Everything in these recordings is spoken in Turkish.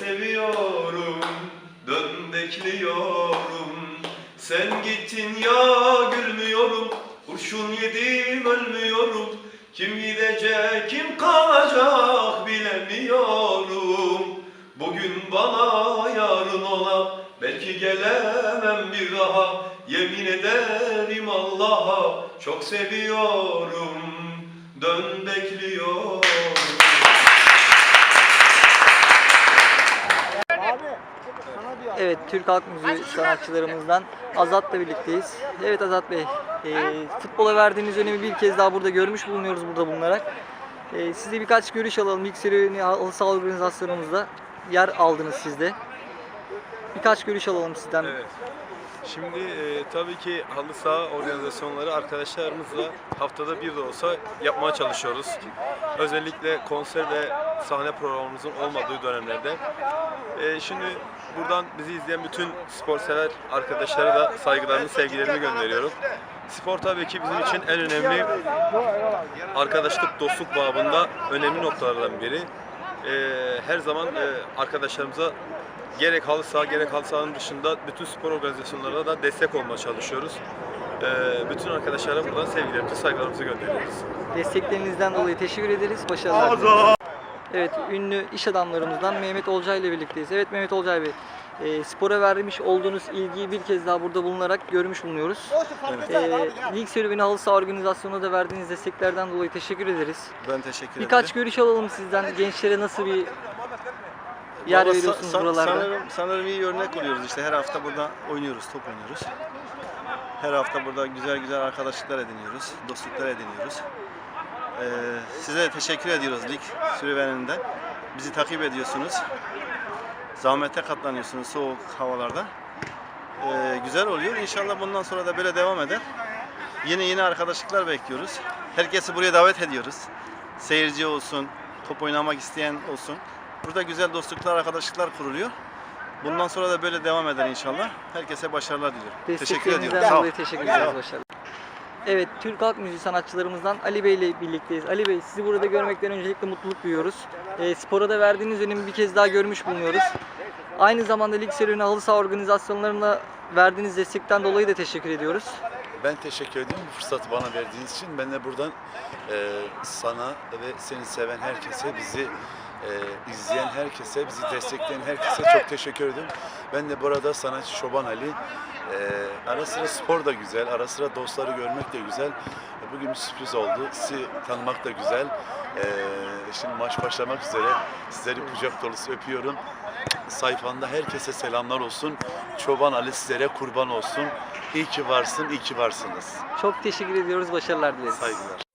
seviyorum, dön bekliyorum. Sen gittin ya gülmüyorum, kurşun yedim ölmüyorum. Kim gidecek, kim kalacak bilemiyorum. Bugün bana, yarın ona, belki gelemem bir daha. Yemin ederim Allah'a, çok seviyorum, dön bekliyorum. Evet, Türk Halk Müziği sanatçılarımızdan Azat'la birlikteyiz. Evet Azat Bey, e, futbola verdiğiniz önemi bir kez daha burada görmüş bulunuyoruz burada bulunarak. E, size birkaç görüş alalım. İlk serüveni halı saha organizasyonumuzda yer aldınız siz de. Birkaç görüş alalım sizden. Evet. Şimdi e, tabii ki halı saha organizasyonları arkadaşlarımızla haftada bir de olsa yapmaya çalışıyoruz. Özellikle konser ve sahne programımızın olmadığı dönemlerde. E, şimdi buradan bizi izleyen bütün spor sever arkadaşlara da saygılarımı, sevgilerimi gönderiyorum. Spor tabii ki bizim için en önemli arkadaşlık, dostluk babında önemli noktalardan biri. E, her zaman e, arkadaşlarımıza gerek halı saha gerek halı sahanın dışında bütün spor organizasyonlarına da destek olmaya çalışıyoruz. Ee, bütün arkadaşlara buradan sevgilerimizi, saygılarımızı gönderiyoruz. Desteklerinizden dolayı teşekkür ederiz. Başarılar. Evet, ünlü iş adamlarımızdan Mehmet Olcay ile birlikteyiz. Evet Mehmet Olcay Bey, e, spora vermiş olduğunuz ilgiyi bir kez daha burada bulunarak görmüş bulunuyoruz. E, lig serüveni halı saha organizasyonuna da verdiğiniz desteklerden dolayı teşekkür ederiz. Ben teşekkür ederim. Birkaç görüş alalım sizden. Gençlere nasıl bir yer Valla sa- veriyorsunuz sa- buralarda? Sanırım, sanırım iyi örnek oluyoruz işte. Her hafta burada oynuyoruz, top oynuyoruz. Her hafta burada güzel güzel arkadaşlıklar ediniyoruz, dostluklar ediniyoruz. Ee, size teşekkür ediyoruz lig sürüveninden. Bizi takip ediyorsunuz. Zahmete katlanıyorsunuz soğuk havalarda. Ee, güzel oluyor. İnşallah bundan sonra da böyle devam eder. Yeni yeni arkadaşlıklar bekliyoruz. Herkesi buraya davet ediyoruz. Seyirci olsun, top oynamak isteyen olsun. Burada güzel dostluklar, arkadaşlıklar kuruluyor. Bundan sonra da böyle devam eder inşallah. Herkese başarılar diliyorum. Teşekkür ediyorum. Sağ ol. dolayı teşekkür ederiz. Başarılar. Evet, Türk Halk Müziği sanatçılarımızdan Ali Bey ile birlikteyiz. Ali Bey, sizi burada görmekten öncelikle mutluluk duyuyoruz. E, spora da verdiğiniz önemi bir kez daha görmüş bulunuyoruz. Aynı zamanda lig serüveni halı saha organizasyonlarına verdiğiniz destekten dolayı da teşekkür ediyoruz. Ben teşekkür ediyorum bu fırsatı bana verdiğiniz için. Ben de buradan e, sana ve seni seven herkese, bizi e, izleyen herkese, bizi destekleyen herkese çok teşekkür ediyorum. Ben de burada sanatçı Şoban Ali. E, ara sıra spor da güzel, ara sıra dostları görmek de güzel. Bugün bir sürpriz oldu. Sizi tanımak da güzel. E, şimdi maç başlamak üzere. Sizleri kucak dolusu öpüyorum. Sayfanda herkese selamlar olsun. Çoban Ali sizlere kurban olsun. İyi ki varsın, iyi ki varsınız. Çok teşekkür ediyoruz. Başarılar dileriz. Saygılar.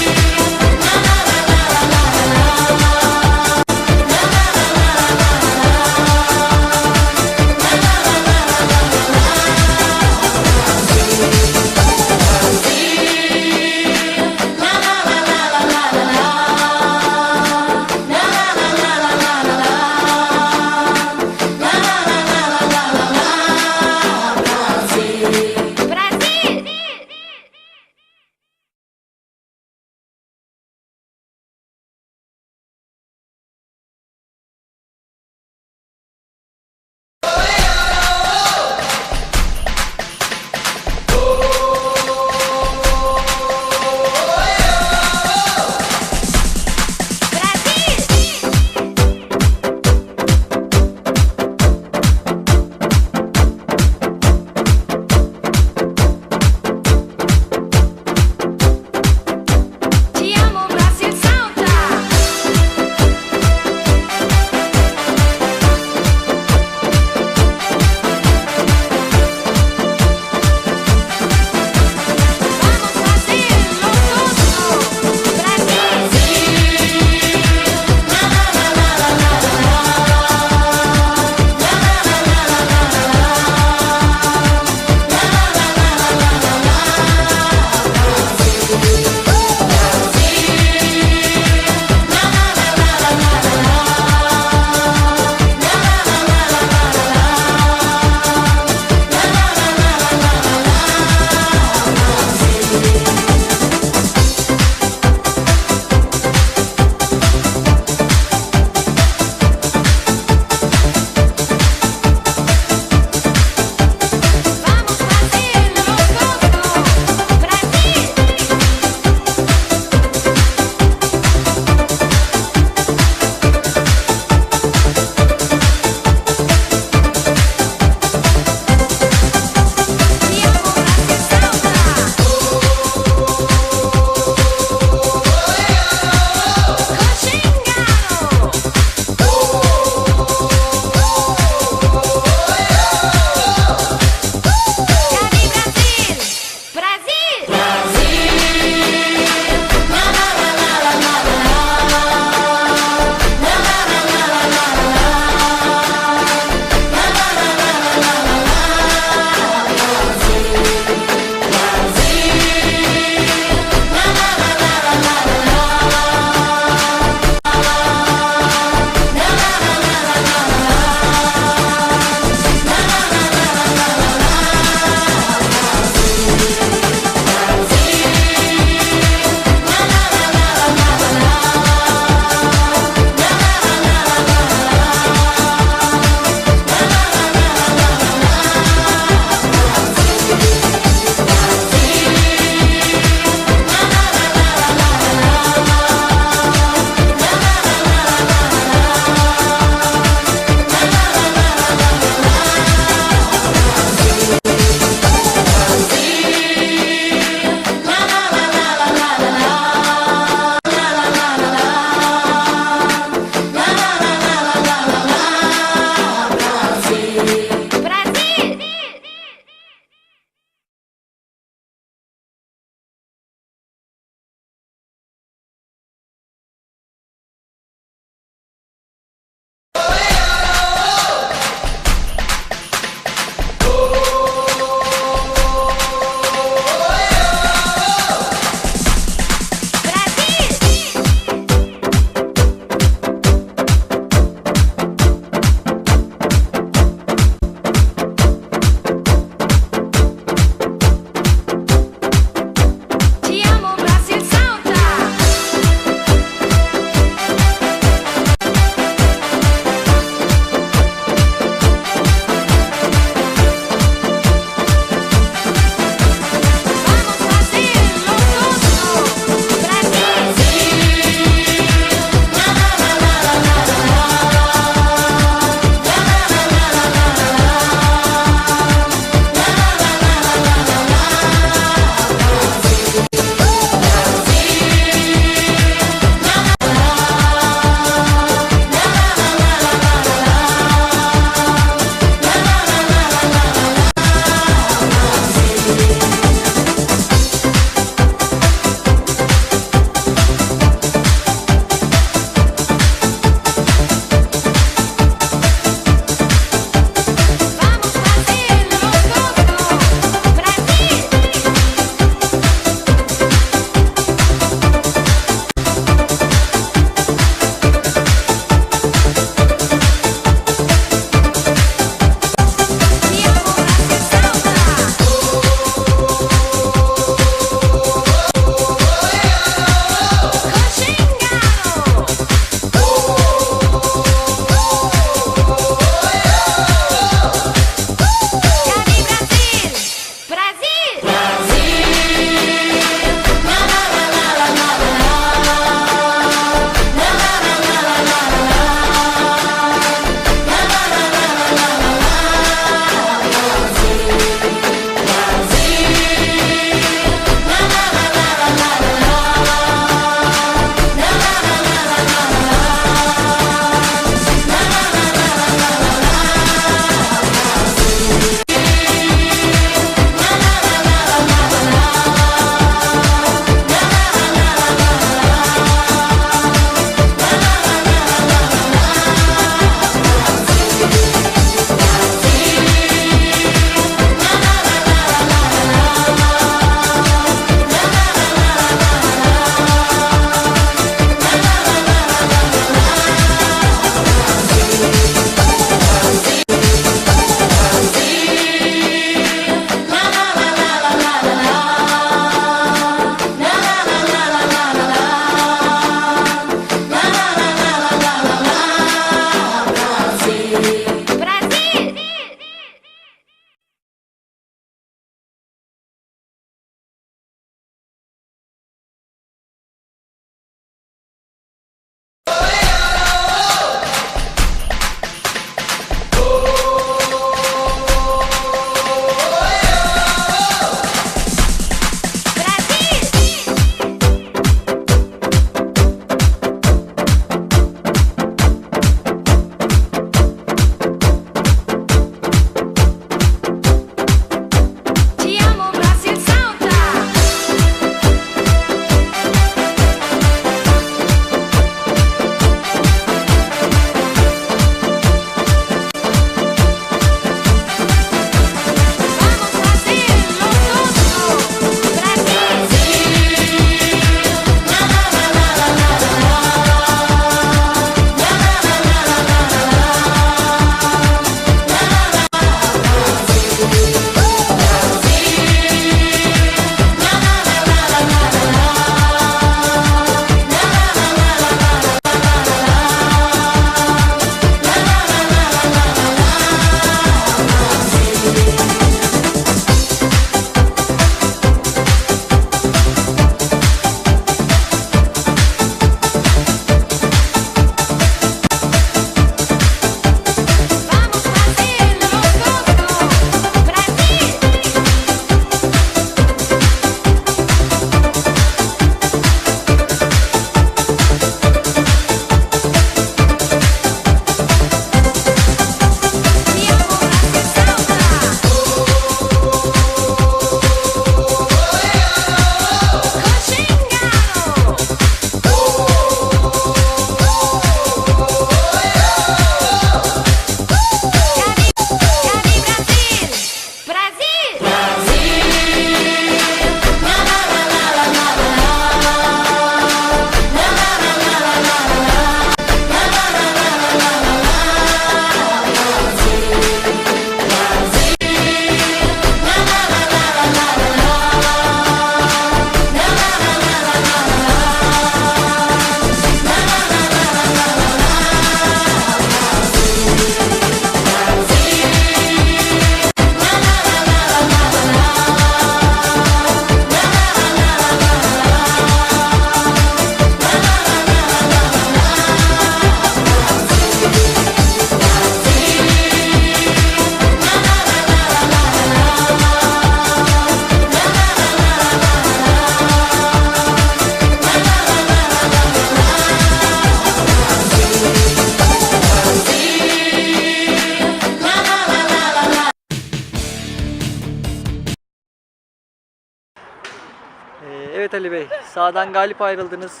Ali Bey. Sahadan galip ayrıldınız.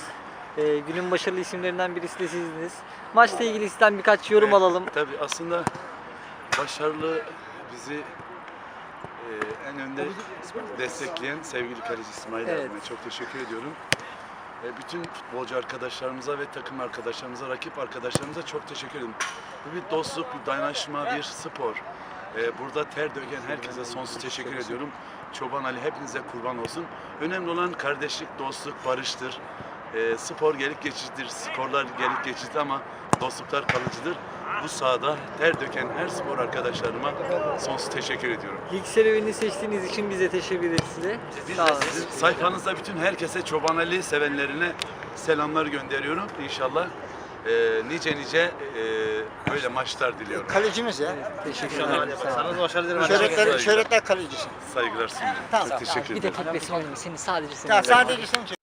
Ee, günün başarılı isimlerinden birisi de sizdiniz. Maçla ilgili sizden birkaç yorum Evet, alalım. Tabii aslında başarılı bizi e, en önde destekleyen sevgili kaleci İsmail Evet. abime çok teşekkür ediyorum. E, bütün futbolcu arkadaşlarımıza ve takım arkadaşlarımıza, rakip arkadaşlarımıza çok teşekkür ederim. Bu bir dostluk, bir dayanışma, bir spor. E, burada ter döken herkese sonsuz teşekkür ediyorum. Çoban Ali hepinize kurban olsun. Önemli olan kardeşlik, dostluk, barıştır. E, spor gelip geçicidir, skorlar gelip geçicidir ama dostluklar kalıcıdır. Bu sahada ter döken her spor arkadaşlarıma sonsuz teşekkür ediyorum. Lig serüvenini seçtiğiniz için bize teşekkür ederiz size. Biz Sağ olun. sayfanızda bütün herkese Çoban Ali sevenlerine selamlar gönderiyorum. İnşallah e, nice nice e, böyle maçlar diliyorum. Kalecimiz ya. Teşekkür ederim. Sağ olun. Şöhretler, şöhretler kalecisi. Saygılar sunuyorum. Tamam. Çok teşekkür Bir de ederim. resim alayım. Seni sadece seni. Ya sadece seni çek.